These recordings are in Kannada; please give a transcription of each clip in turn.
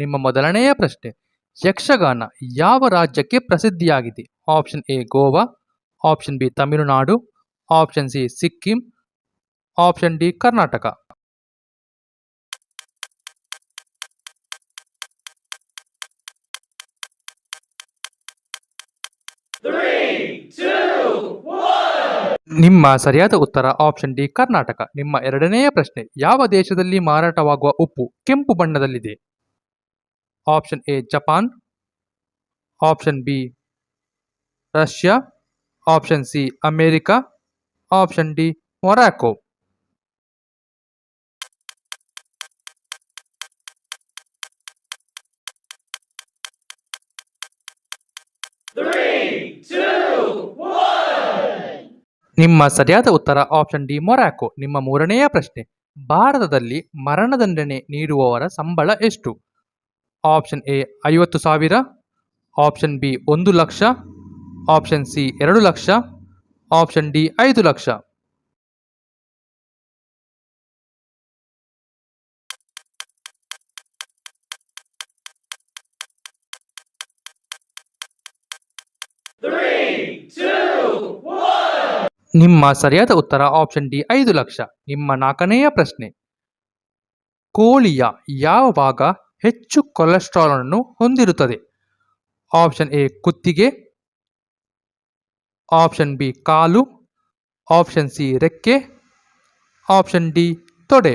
ನಿಮ್ಮ ಮೊದಲನೆಯ ಪ್ರಶ್ನೆ. ಯಕ್ಷಗಾನ ಯಾವ ರಾಜ್ಯಕ್ಕೆ ಪ್ರಸಿದ್ಧಿಯಾಗಿದೆ? Option A Goa, option B Tamil Nadu, option C Sikkim, option D Karnataka. ನಿಮ್ಮ ಸರಿಯಾದ ಉತ್ತರ ಆಪ್ಷನ್ ಡಿ ಕರ್ನಾಟಕ. ನಿಮ್ಮ ಎರಡನೆಯ ಪ್ರಶ್ನೆ, ಯಾವ ದೇಶದಲ್ಲಿ ಮಾರಾಟವಾಗುವ ಉಪ್ಪು ಕೆಂಪು ಬಣ್ಣದಲ್ಲಿದೆ? Option A Japan option B Russia option C America option D Morocco ನಿಮ್ಮ ಸರಿಯಾದ ಉತ್ತರ ಆಪ್ಷನ್ ಡಿ ಮೊರಾಕೋ ನಿಮ್ಮ ಮೂರನೆಯ ಪ್ರಶ್ನೆ, ಭಾರತದಲ್ಲಿ ಮರಣದಂಡನೆ ನೀಡುವವರ ಸಂಬಳ ಎಷ್ಟು? ಆಪ್ಷನ್ ಎ ಐವತ್ತು ಸಾವಿರ ಆಪ್ಷನ್ ಬಿ ಒಂದು ಲಕ್ಷ ಆಪ್ಷನ್ ಸಿ ಎರಡು ಲಕ್ಷ ಆಪ್ಷನ್ ಡಿ ಐದು ಲಕ್ಷ. ನಿಮ್ಮ ಸರಿಯಾದ ಉತ್ತರ ಆಪ್ಷನ್ ಡಿ ಐದು ಲಕ್ಷ. ನಿಮ್ಮ ನಾಲ್ಕನೆಯ ಪ್ರಶ್ನೆ. ಕೋಳಿಯ ಯಾವ ಭಾಗ ಹೆಚ್ಚು ಕೊಲೆಸ್ಟ್ರಾಲ್ ಅನ್ನು ಹೊಂದಿರುತ್ತದೆ. ಆಪ್ಷನ್ ಎ ಕುತ್ತಿಗೆ. ಆಪ್ಷನ್ ಬಿ ಕಾಲು. ಆಪ್ಷನ್ ಸಿ ರೆಕ್ಕೆ. ಆಪ್ಷನ್ ಡಿ ತೊಡೆ.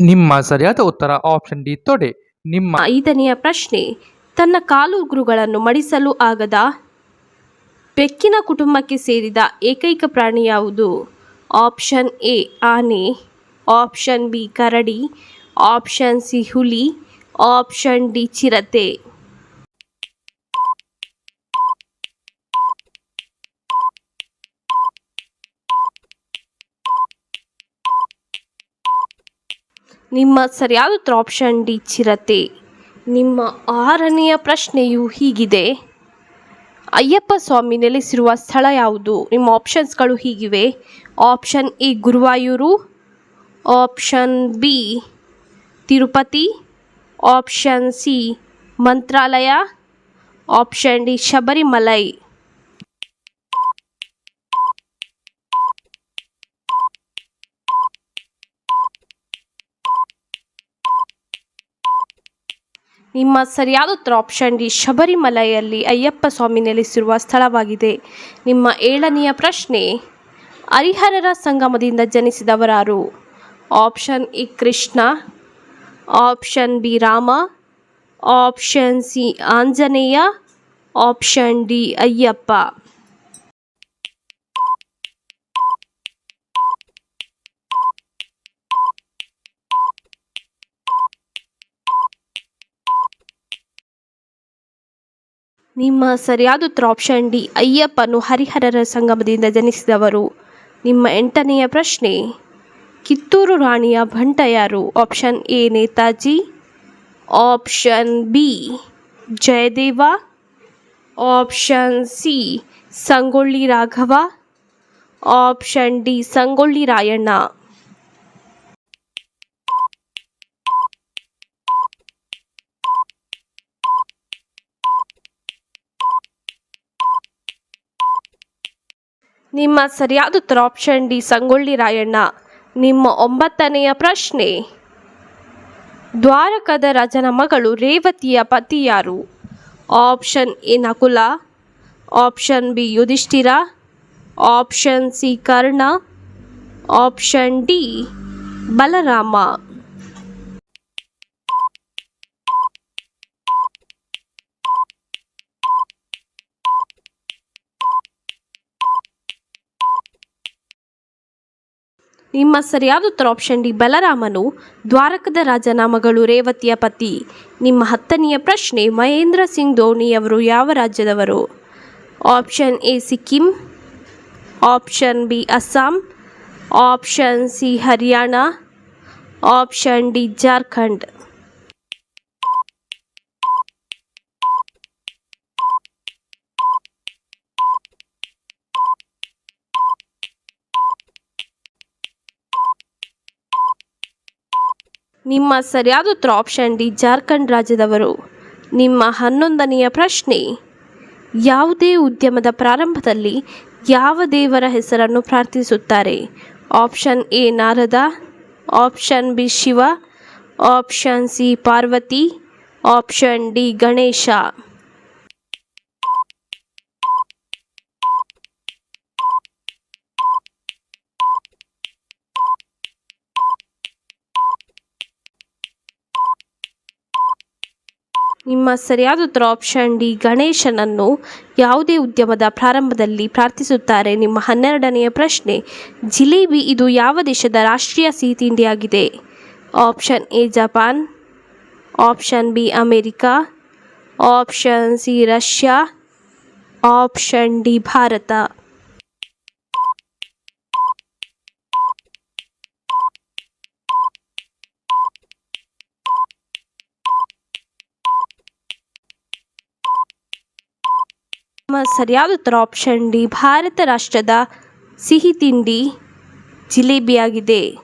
ನಿಮ್ಮ ಸರಿಯಾದ ಉತ್ತರ ಆಪ್ಷನ್ ಡಿ ತೊಡೆ. ನಿಮ್ಮ ಐದನೆಯ ಪ್ರಶ್ನೆ, ತನ್ನ ಕಾಲುಗುರುಗಳನ್ನು ಮಡಿಸಲು ಆಗದ ಬೆಕ್ಕಿನ ಕುಟುಂಬಕ್ಕೆ ಸೇರಿದ ಏಕೈಕ ಪ್ರಾಣಿ ಯಾವುದು? ಆಪ್ಷನ್ ಎ, ಆನೆ, ಆಪ್ಷನ್ ಬಿ, ಕರಡಿ, ಆಪ್ಷನ್ ಸಿ, ಹುಲಿ, ಆಪ್ಷನ್ ಡಿ, ಚಿರತೆ. ನಿಮ್ಮ ಸರಿಯಾದ ಉತ್ತರ ಆಪ್ಷನ್ ಡಿ ಚಿರತೆ. ನಿಮ್ಮ ಆರನೆಯ ಪ್ರಶ್ನೆಯು ಹೀಗಿದೆ. ಅಯ್ಯಪ್ಪ ಸ್ವಾಮಿ ನೆಲೆಸಿರುವ ಸ್ಥಳ ಯಾವುದು? ನಿಮ್ಮ ಆಪ್ಷನ್ಸ್ಗಳು ಹೀಗಿವೆ. Option A Guruvayur option B Tirupati option C Mantralaya option D Sabarimala. ನಿಮ್ಮ ಸರಿಯಾದ ಉತ್ತರ ಆಪ್ಷನ್ ಡಿ ಶಬರಿಮಲೆಯಲ್ಲಿ ಅಯ್ಯಪ್ಪ ಸ್ವಾಮಿ ನೆಲೆಸಿರುವ ಸ್ಥಳವಾಗಿದೆ. ನಿಮ್ಮ ಏಳನೆಯ ಪ್ರಶ್ನೆ, ಹರಿಹರರ ಸಂಗಮದಿಂದ ಜನಿಸಿದವರಾರು? Option E Krishna option B Rama option C Anjaneya option D Ayyappa. ನಿಮ್ಮ ಸರಿಯಾದ ಉತ್ತರ ಆಪ್ಷನ್ ಡಿ ಅಯ್ಯಪ್ಪನು ಹರಿಹರರ ಸಂಗಮದಿಂದ ಜನಿಸಿದವರು. ನಿಮ್ಮ ಎಂಟನೆಯ ಪ್ರಶ್ನೆ, ಕಿತ್ತೂರು ರಾಣಿಯ ಭಂಟ ಯಾರು? Option A Netaji. Option B Jayadeva. Option C Sangolli Raghava. Option D Sangolli Rayanna. ನಿಮ್ಮ ಸರಿಯಾದ ಉತ್ತರ ಆಪ್ಷನ್ ಡಿ, ಸಂಗೊಳ್ಳಿ ರಾಯಣ್ಣ. ನಿಮ್ಮ ಒಂಬತ್ತನೆಯ ಪ್ರಶ್ನೆ. ದ್ವಾರಕದ ರಾಜನ ಮಗಳು ರೇವತಿಯ ಪತಿ ಯಾರು? Option A, Nakula. Option B, Yudhishthira. Option C, Karna. Option D, Balarama. ನಿಮ್ಮ ಸರಿಯಾದ ಉತ್ತರ ಆಪ್ಷನ್ ಡಿ ಬಲರಾಮನು ದ್ವಾರಕದ ರಾಜನ ಮಗಳು ರೇವತಿಯ ಪತಿ. ನಿಮ್ಮ ಹತ್ತನೆಯ ಪ್ರಶ್ನೆ, ಮಹೇಂದ್ರ ಸಿಂಗ್ ಧೋನಿಯವರು ಯಾವ ರಾಜ್ಯದವರು? Option A, Sikkim. Option B, Assam. Option C, Haryana. Option D, Jharkhand. ನಿಮ್ಮ ಸರಿಯಾದ ಉತ್ತರ ಆಪ್ಷನ್ ಡಿ ಜಾರ್ಖಂಡ್ ರಾಜ್ಯದವರು. ನಿಮ್ಮ ಹನ್ನೊಂದನೆಯ ಪ್ರಶ್ನೆ, ಯಾವುದೇ ಉದ್ಯಮದ ಪ್ರಾರಂಭದಲ್ಲಿ ಯಾವ ದೇವರ ಹೆಸರನ್ನು ಪ್ರಾರ್ಥಿಸುತ್ತಾರೆ? Option A Narada. Option B Shiva. Option C Parvati. Option D Ganesha. ನಿಮ್ಮ ಸರಿಯಾದ ಉತ್ತರ ಆಪ್ಷನ್ ಡಿ ಗಣೇಶನನ್ನು ಯಾವುದೇ ಉದ್ಯಮದ ಪ್ರಾರಂಭದಲ್ಲಿ ಪ್ರಾರ್ಥಿಸುತ್ತಾರೆ. ನಿಮ್ಮ ಹನ್ನೆರಡನೆಯ ಪ್ರಶ್ನೆ, ಜಿಲೇಬಿ ಇದು ಯಾವ ದೇಶದ ರಾಷ್ಟ್ರೀಯ ಸಿಹಿ ತಿಂಡಿಯಾಗಿದೆ option A Japan option B America option C Russia option D Bharat. ಸರಿಯಾದ ಉತ್ತರ ಆಪ್ಷನ್ ಡಿ ಭಾರತ ರಾಷ್ಟ್ರದ ಸಿಹಿ ತಿಂಡಿ ಜಿಲೇಬಿಯಾಗಿದೆ.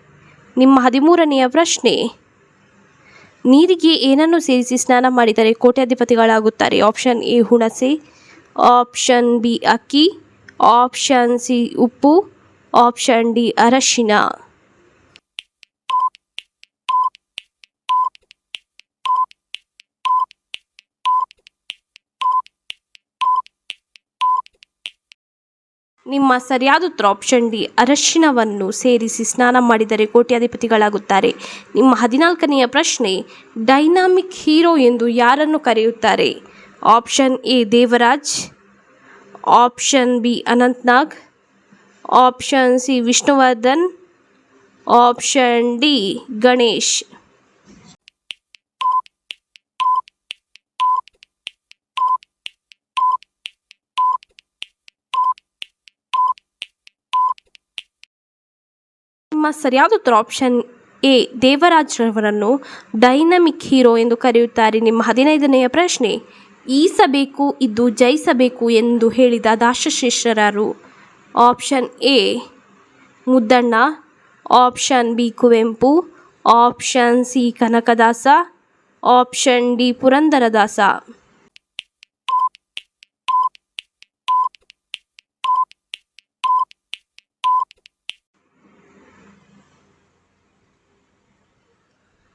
ನಿಮ್ಮ ಹದಿಮೂರನೆಯ ಪ್ರಶ್ನೆ. ನೀರಿಗೆ ಏನನ್ನು ಸೇರಿಸಿ ಸ್ನಾನ ಮಾಡಿದರೆ ಕೋಟ್ಯಾಧಿಪತಿಗಳಾಗುತ್ತಾರೆ? ಆಪ್ಷನ್ ಎ ಹುಣಸೆ. ಆಪ್ಷನ್ ಬಿ ಅಕ್ಕಿ. ಆಪ್ಷನ್ ಸಿ ಉಪ್ಪು. ಆಪ್ಷನ್ ಡಿ ಅರಶಿನ. ನಿಮ್ಮ ಸರಿಯಾದ ಉತ್ತರ ಆಪ್ಷನ್ ಡಿ ಅರಶಿನವನ್ನು ಸೇರಿಸಿ ಸ್ನಾನ ಮಾಡಿದರೆ ಕೋಟ್ಯಾಧಿಪತಿಗಳಾಗುತ್ತಾರೆ. ನಿಮ್ಮ ಹದಿನಾಲ್ಕನೆಯ ಪ್ರಶ್ನೆ ಡೈನಾಮಿಕ್ ಹೀರೋ ಎಂದು ಯಾರನ್ನು ಕರೆಯುತ್ತಾರೆ? Option A Devaraj. Option B Anant Nag. Option C Vishnuvardhan. Option D Ganesh. ನಿಮ್ಮ ಸರಿಯಾದ ಆಪ್ಷನ್ ಎ ದೇವರಾಜ್ರವರನ್ನು ಡೈನಮಿಕ್ ಹೀರೋ ಎಂದು ಕರೆಯುತ್ತಾರೆ. ನಿಮ್ಮ ಹದಿನೈದನೆಯ ಪ್ರಶ್ನೆ, ಈಸಬೇಕು ಇದ್ದು ಜಯಿಸಬೇಕು ಎಂದು ಹೇಳಿದ ದಾಶಶೇಷರರು option A, Muddana. Option B, Kuvempu. Option C, Kanakadasa. Option D, Purandaradasa.